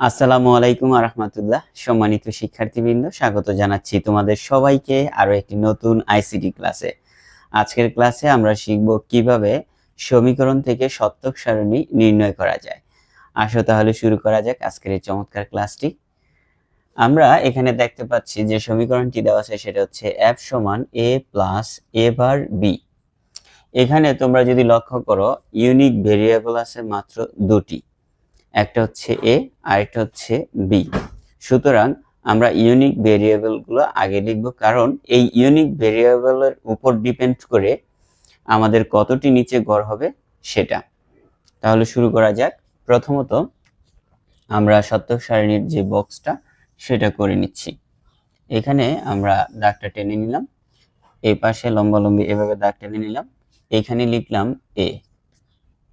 আসসালামু আলাইকুম রহমতুল্লাহ সম্মানিত শিক্ষার্থীবৃন্দ, স্বাগত জানাচ্ছি তোমাদের সবাইকে আরও একটি নতুন আইসিটি ক্লাসে। আজকের ক্লাসে আমরা শিখব কীভাবে সমীকরণ থেকে সত্যক সারণী নির্ণয় করা যায়। আসো তাহলে শুরু করা যাক আজকের এই চমৎকার ক্লাসটি। আমরা এখানে দেখতে পাচ্ছি যে সমীকরণটি দেওয়া আছে সেটা হচ্ছে এফ সমান এ প্লাস এ বার বি এখানে তোমরা যদি লক্ষ্য করো ইউনিক ভেরিয়েবল আছে মাত্র দুটি। একটা হচ্ছে এ আর একটা হচ্ছে বি সুতরাং আমরা ইউনিক ভেরিয়েবলগুলো আগে লিখব, কারণ এই ইউনিক ভেরিয়েবলের উপর ডিপেন্ড করে আমাদের কতটি নিচে গড় হবে সেটা। তাহলে শুরু করা যাক। প্রথমত আমরা সত্যক সারণীর যে বক্সটা, সেটা করে নিচ্ছি। এখানে আমরা দাগটা টেনে নিলাম। এই পাশে লম্বালম্বি এভাবে দাগ টেনে নিলাম। এখানে লিখলাম এ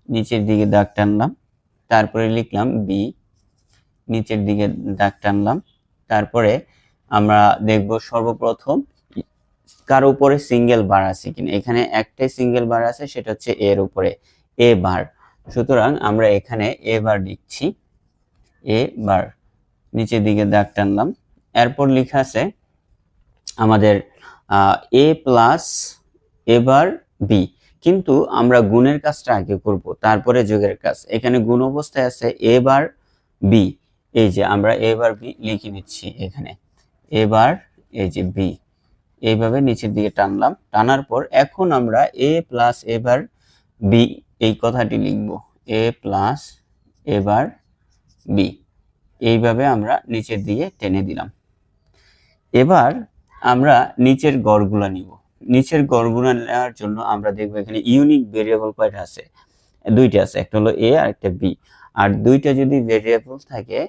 নিচের দিকে দাগ টানলাম। তারপরে লিখলাম বি নিচের দিকে দাগ টানলাম। তারপরে আমরা দেখব সর্বপ্রথম কার উপরে সিঙ্গেল বার আছে কিনা। এখানে একটাই সিঙ্গেল বার আছে, সেটা হচ্ছে এর উপরে। এ বার সুতরাং আমরা এখানে এ বার লিখছি। এ বার নিচের দিকে দাগ টানলাম। এরপর লেখা আছে আমাদের এ প্লাস এবার বি কিন্তু আমরা গুণের কাজটা আগে করব, তারপরে যোগের কাজ। এখানে গুণ অবস্থায় আছে এ বার বি, এই যে আমরা এ বার বি লিখে নিচ্ছি এখানে। এবার এই যে বি, এইভাবে নিচের দিকে টানলাম। টানার পর এখন আমরা এ প্লাস এবার বি এই কথাটি লিখব। এ প্লাস এবার বি, এইভাবে আমরা নিচের দিকে টেনে দিলাম। এবার আমরা নিচের গড়গুলা নিব। নিচের গড়গুলো নেওয়ার জন্য আমরা দেখব এখানে ইউনিক ভেরিয়েবল কয়টা আছে? দুইটা আছে, একটা হলো এ আর একটা বি আর দুইটা যদি ভেরিয়েবল থাকে,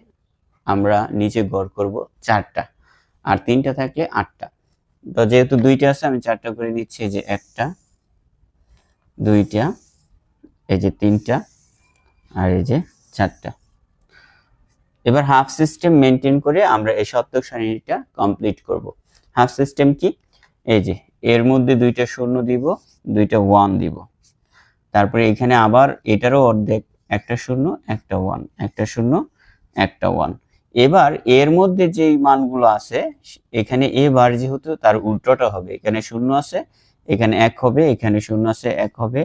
আমরা নিচে গড় করব চারটা। আর তিনটা থাকলে আটটা। তো যেহেতু দুইটা আছে, আমি চারটা করে নিচ্ছি যে একটা, দুইটা, এই যে তিনটা, আর এই যে চারটা। এবার হাফ সিস্টেম মেনটেন করে আমরা এই সত্যক সারণীটা কমপ্লিট করব। হাফ সিস্টেম কি? এই যে এর মধ্যে দুইটা শূন্য দিব, দুইটা ওয়ান দিব। তারপরে এখানে আবার এটারও অর্ধেক, একটা শূন্য, একটা ওয়ান একটা শূন্য, একটা ওয়ান এবার এর মধ্যে যেই মানগুলো আছে, এখানে এ বার যেহেতু তার উল্টোটা হবে, এখানে শূন্য আছে, এখানে এক হবে, এখানে শূন্য আছে, এক হবে,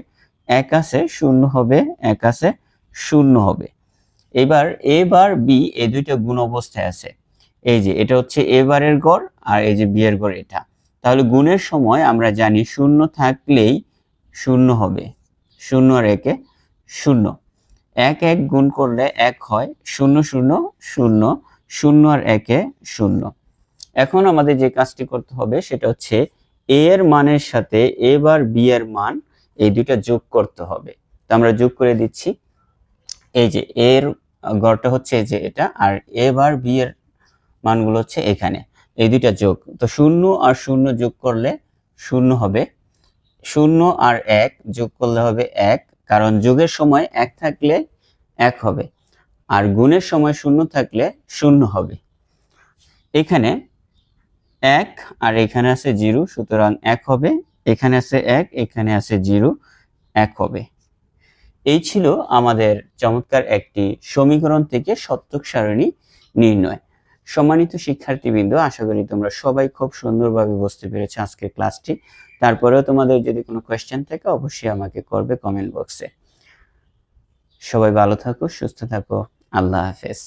এক আছে, শূন্য হবে, এক আছে, শূন্য হবে। এবার এ বার বি এই দুইটা গুণ অবস্থায় আছে। এই যে, এটা হচ্ছে এ বারের গড় আর এই যে বি এর গড় এটা। তাহলে গুণের সময় আমরা জানি শূন্য থাকলেই শূন্য হবে। শূন্য আর একে শূন্য। এক এক গুণ করলে এক হয়, শূন্য শূন্য শূন্য শূন্য আর একে শূন্য। এখন আমাদের যে কাজটি করতে হবে সেটা হচ্ছে এ এর মানের সাথে এ বার বি এর মান এই দুইটা যোগ করতে হবে। তো আমরা যোগ করে দিচ্ছি। এই যে এর গড়টা হচ্ছে এই যে এটা আর এ বার বি এর মানগুলো হচ্ছে এখানে। এই দুইটা যোগ। তো শূন্য আর শূন্য যোগ করলে শূন্য হবে। শূন্য আর এক যোগ করলে হবে এক, কারণ যোগের সময় এক থাকলে এক হবে, আর গুণের সময় শূন্য থাকলে শূন্য হবে। এখানে এক, আর এখানে আছে জিরো, সুতরাং এক হবে, এখানে আছে এক, এখানে আছে জিরো, এক হবে। এই ছিল আমাদের চমৎকার একটি সমীকরণ থেকে সত্যক সারণী নির্ণয়। সম্মানিত শিক্ষার্থীবৃন্দ, আশা করি তোমরা সবাই খুব সুন্দরভাবে বুঝতে পেরেছ আজকের ক্লাসটি। তারপরেও তোমাদের যদি কোনো কোয়েশ্চেন থাকে, অবশ্যই আমাকে করবে কমেন্ট বক্সে সবাই ভালো থাকো, সুস্থ থাকো। আল্লাহ হাফেজ।